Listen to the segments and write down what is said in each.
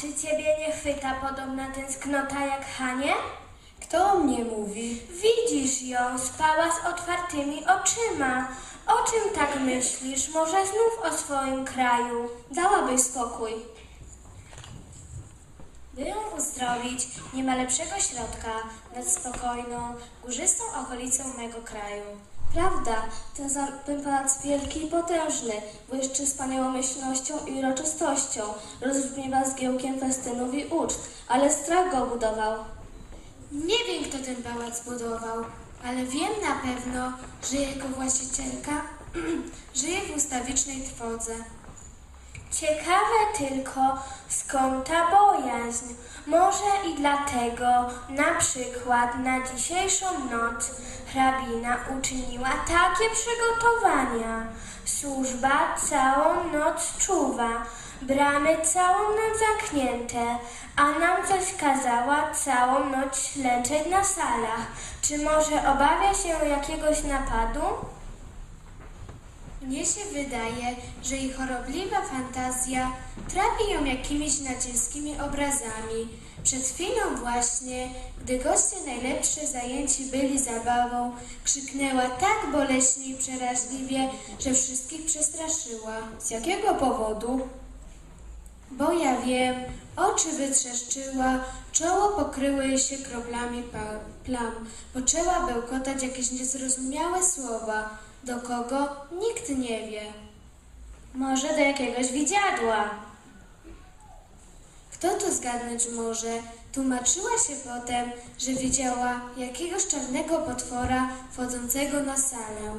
czy ciebie nie chwyta podobna tęsknota jak Hanie? Kto o mnie mówi? Widzisz ją, spała z otwartymi oczyma. O czym tak myślisz? Może znów o swoim kraju? Dałabyś spokój. By ją uzdrowić, nie ma lepszego środka nad spokojną, górzystą okolicą mego kraju. Prawda, ten, za- ten pałac wielki i potężny, błyszczy wspaniałomyślnością i uroczystością, rozbrzmiewa zgiełkiem festynów i uczt, ale strach go budował. Nie wiem, kto ten pałac budował, ale wiem na pewno, że jego właścicielka żyje w ustawicznej trwodze. Ciekawe tylko, skąd ta bojaźń. Może i dlatego na przykład na dzisiejszą noc hrabina uczyniła takie przygotowania. Służba całą noc czuwa, bramy całą noc zamknięte, a nam zaś kazała całą noc ślęczeć na salach. Czy może obawia się jakiegoś napadu? Mnie się wydaje, że jej chorobliwa fantazja trapi ją jakimiś nadziemskimi obrazami. Przed chwilą właśnie, gdy goście najlepsze zajęci byli zabawą, krzyknęła tak boleśnie i przeraźliwie, że wszystkich przestraszyła. Z jakiego powodu? Bo ja wiem, oczy wytrzeszczyła, czoło pokryły jej się kroplami plam, poczęła bełkotać jakieś niezrozumiałe słowa. Do kogo? Nikt nie wie. Może do jakiegoś widziadła. Kto to zgadnąć może? Tłumaczyła się potem, że widziała jakiegoś czarnego potwora wchodzącego na salę.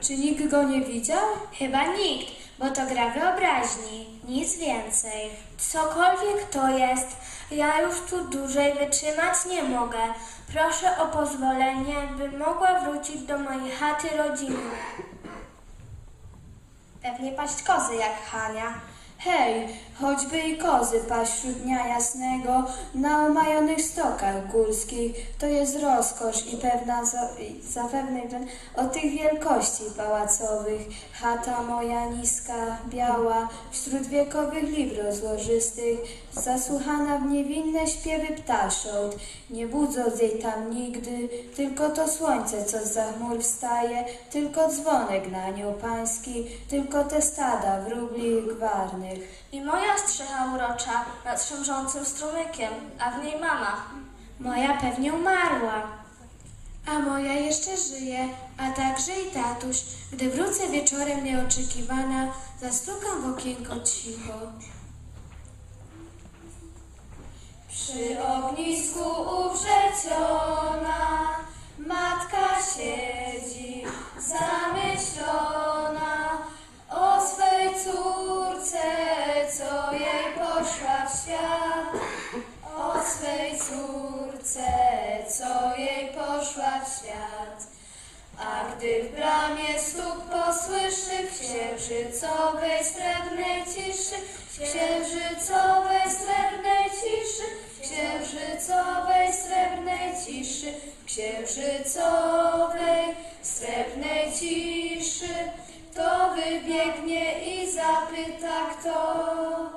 Czy nikt go nie widział? Chyba nikt, bo to gra wyobraźni, nic więcej. Cokolwiek to jest, ja już tu dłużej wytrzymać nie mogę. Proszę o pozwolenie, by mogła wrócić do mojej chaty rodziny. Pewnie paść kozy jak Hania. Hej, choćby i kozy paść wśród dnia jasnego na omajonych stokach górskich, to jest rozkosz i pewna za, i zapewne o tych wielkości pałacowych. Chata moja niska, biała, wśród wiekowych liw rozłożystych, zasłuchana w niewinne śpiewy ptasząt, nie budząc jej tam nigdy, tylko to słońce, co za chmur wstaje, tylko dzwonek na nią pański, tylko te stada wróbli I moja strzecha urocza nad szemrzącym strumykiem, a w niej mama. Moja pewnie umarła. A moja jeszcze żyje, a także i tatuś. Gdy wrócę wieczorem nieoczekiwana, zastukam w okienko cicho. Przy ognisku uprzeciona matka siedzi zamyślona świat. O swej córce, co jej poszła w świat. A gdy w bramie stuk posłyszy księżycowej srebrnej ciszy, księżycowej srebrnej ciszy, księżycowej srebrnej ciszy, księżycowej srebrnej ciszy, to wybiegnie i zapyta kto.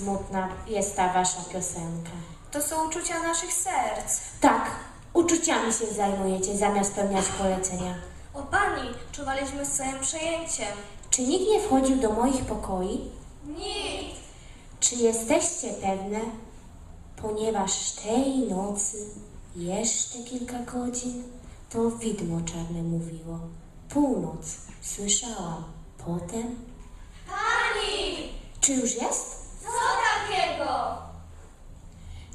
Smutna jest ta wasza piosenka. To są uczucia naszych serc. Tak, uczuciami się zajmujecie zamiast spełniać polecenia. O pani, czuwaliśmy z całym przejęciem. Czy nikt nie wchodził do moich pokoi? Nikt. Czy jesteście pewne? Ponieważ tej nocy, jeszcze kilka godzin, to widmo czarne mówiło. Północ, słyszałam, Potem? Pani! Czy już jest? Co takiego?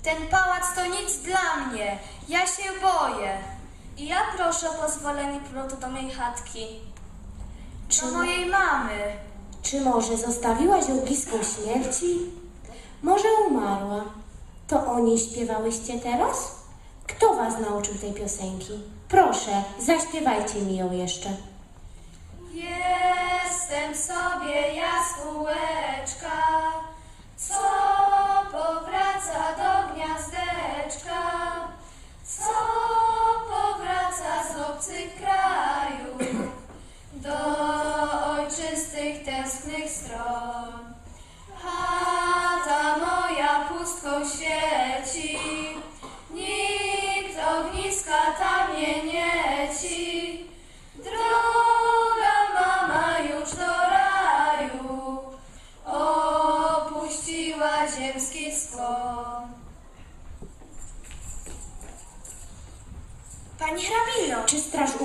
Ten pałac to nic dla mnie. Ja się boję. I ja proszę o pozwolenie powrotu do mojej chatki. Do mojej mamy. Czy może zostawiłaś ją bliską śmierci? Może umarła? To o niej śpiewałyście teraz? Kto was nauczył tej piosenki? Proszę, zaśpiewajcie mi ją jeszcze. Jestem sobie jaskółeczka, co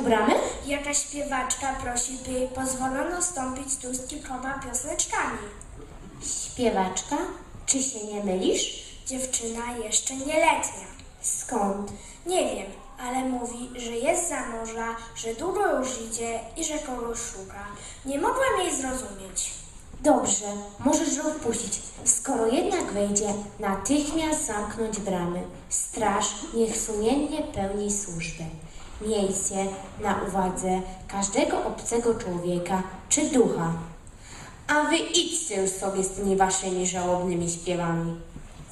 Czy straż u bramy? jakaś śpiewaczka prosi, by jej pozwolono stąpić tu z kilkoma piosneczkami. Śpiewaczka? Czy się nie mylisz? Dziewczyna jeszcze nieletnia. Skąd? Nie wiem, ale mówi, że jest za morza, że długo już idzie i że kogoś szuka. Nie mogłam jej zrozumieć. Dobrze, możesz ją wpuścić. Skoro jednak wejdzie, natychmiast zamknąć bramy. Straż niech sumiennie pełni służbę. Miejcie na uwadze każdego obcego człowieka czy ducha. A wy idźcie już sobie z tymi waszymi żałobnymi śpiewami.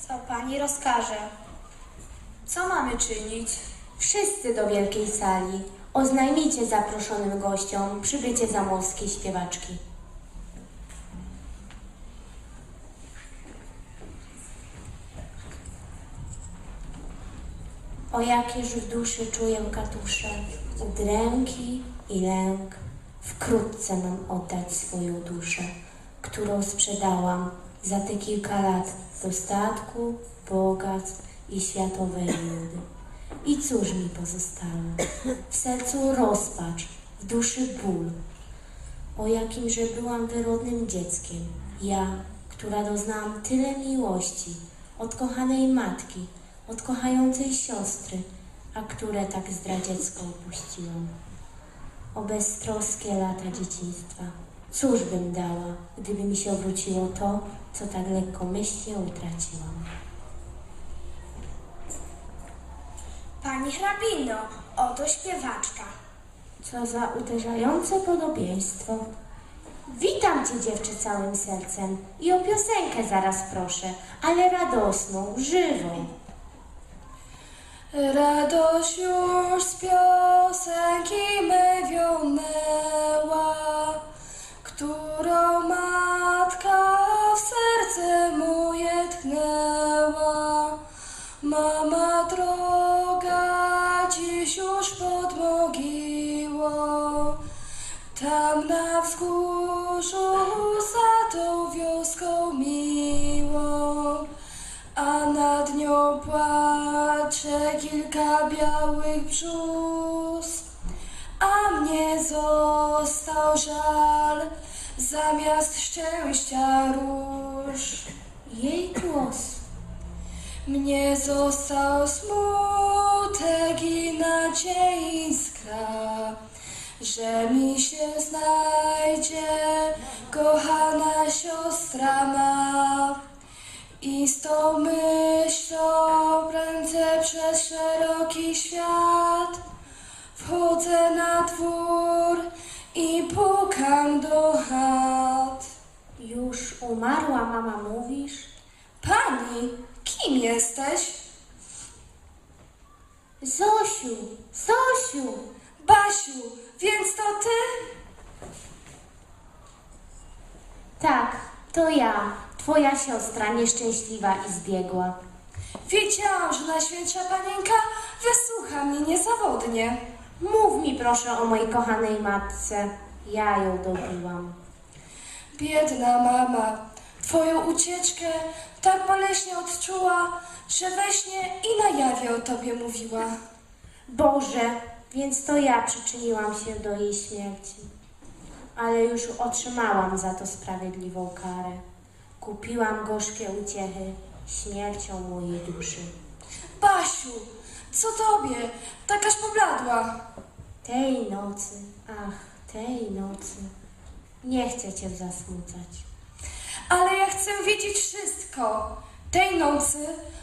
Co pani rozkaże? Co mamy czynić? Wszyscy do wielkiej sali. Oznajmijcie zaproszonym gościom przybycie zamorskiej śpiewaczki. O jakież w duszy czuję katusze, udręki i lęk. Wkrótce mam oddać swoją duszę, którą sprzedałam za te kilka lat dostatku, bogactw i światowej ludy. I cóż mi pozostało? W sercu rozpacz, w duszy ból. O jakimże byłam wyrodnym dzieckiem. Ja, która doznałam tyle miłości od kochanej matki, od kochającej siostry, a które tak zdradziecko opuściłam. O beztroskie lata dzieciństwa. Cóż bym dała, gdyby mi się wróciło to, co tak lekkomyślnie utraciłam. Pani hrabino, oto śpiewaczka. Co za uderzające podobieństwo. Witam cię, dziewczę, całym sercem i o piosenkę zaraz proszę, ale radosną, żywą. Radość już z piosenki my wionęła, którą matka w serce moje tknęła. Mama droga dziś już pod mogiłą, tam na wzgórzu za tą wioską miłą a nad nią płacze kilka białych brzus, a mnie został żal zamiast szczęścia róż. Jej głos. Mnie został smutek i nadziejiskra, że mi się znajdzie kochana siostra ma. I z tą myślą przez szeroki świat. Wchodzę na dwór i pukam do chat. Już umarła mama, mówisz? Pani, kim jesteś? Zosiu, Zosiu, Basiu, więc to ty? tak, to ja, twoja siostra nieszczęśliwa i zbiegła. Wiedziałam, że Najświętsza Panienka wysłucha mnie niezawodnie. Mów mi proszę o mojej kochanej matce. Ja ją dobiłam. Biedna mama, twoją ucieczkę tak boleśnie odczuła, że we śnie i na jawie o tobie mówiła. Boże, więc to ja przyczyniłam się do jej śmierci. ale już otrzymałam za to sprawiedliwą karę. Kupiłam gorzkie uciechy śmiercią mojej duszy. Basiu, co tobie? Takaż pobladła. Tej nocy, ach, tej nocy, nie chcę cię zasmucać. Ale ja chcę wiedzieć wszystko. Tej nocy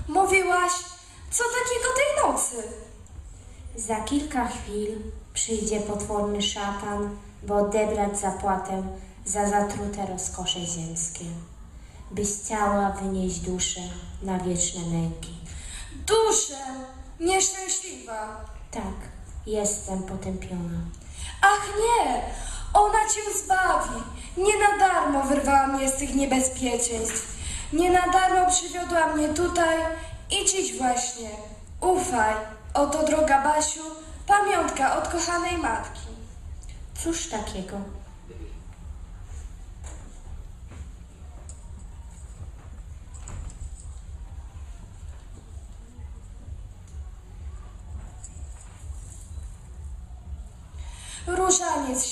mówiłaś, co takiego tej nocy? Za kilka chwil przyjdzie potworny szatan, by odebrać zapłatę za zatrute rozkosze ziemskie, by z ciała wynieść duszę na wieczne męki. Duszę, nieszczęśliwa. Tak, jestem potępiona. Ach nie, ona cię zbawi. Nie na darmo wyrwała mnie z tych niebezpieczeństw. Nie na darmo przywiodła mnie tutaj i dziś właśnie. Ufaj, oto droga Basiu, pamiątka od kochanej matki. Cóż takiego?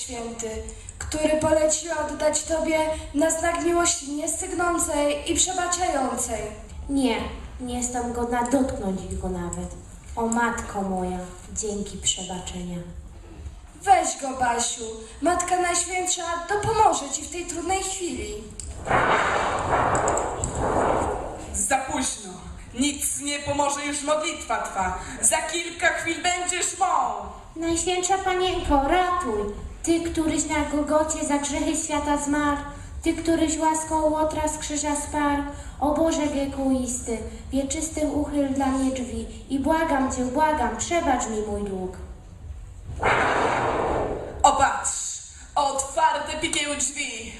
Święty, który poleciła oddać Tobie na znak miłości niestygnącej i przebaczającej. Nie, nie jestem godna dotknąć go nawet. O matko moja, dzięki przebaczenia. Weź go, Basiu. Matka Najświętsza dopomoże Ci w tej trudnej chwili. Za późno. Nic nie pomoże już modlitwa twa. Za kilka chwil będziesz mą. Najświętsza Panienko, ratuj! Ty, któryś na Gogocie za grzechy świata zmarł, Ty, któryś łaską łotra z krzyża sparł, o Boże wiekuisty, wieczysty uchyl dla mnie drzwi i błagam Cię, błagam, przebacz mi mój dług. O patrz, otwarte pikieły drzwi.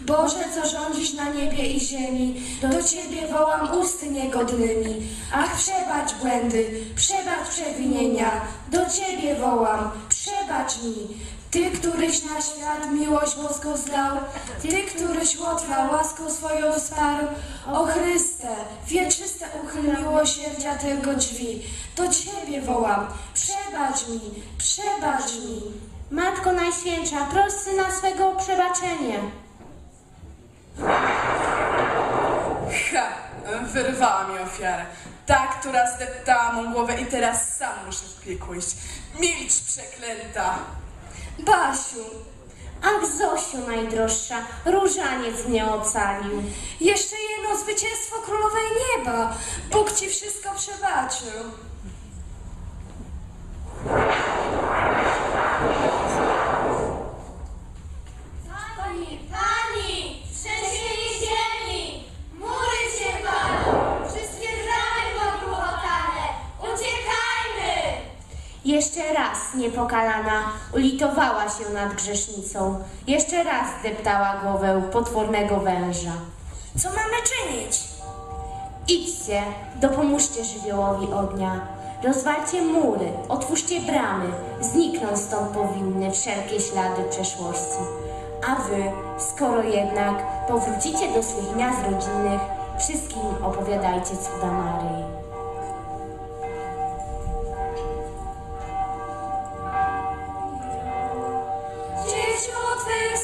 Boże, co rządzisz na niebie i ziemi, do Ciebie wołam usty niegodnymi. Ach, przebacz błędy, przebacz przewinienia, do Ciebie wołam, przebacz mi. Ty, któryś na świat miłość boską zlał, Ty, któryś łotra łaską swoją wsparł, o Chryste, wieczyste uchyl miłosierdzia tego drzwi, do Ciebie wołam, przebacz mi, przebacz mi. Matko Najświętsza, proś Syna swego o przebaczenie. Ha, wyrwała mi ofiarę. Ta, która zdeptała mą głowę i teraz sam muszę w piekło iść. Milcz, przeklęta. Basiu, Ach, Zosiu najdroższa, różaniec mnie ocalił. Jeszcze jedno zwycięstwo królowej nieba. Bóg ci wszystko przebaczył. Pani, pani, trzęsienie ziemi, mury się palą, wszystkie bramy pogruchotane, uciekajmy! Jeszcze raz niepokalana ulitowała się nad grzesznicą. Jeszcze raz deptała głowę potwornego węża. Co mamy czynić? Idźcie, dopomóżcie żywiołowi ognia. Rozwalcie mury, otwórzcie bramy, znikną stąd powinny wszelkie ślady przeszłości. A wy, skoro jednak powrócicie do swych gniazd rodzinnych, wszystkim opowiadajcie cuda Maryi. Що ти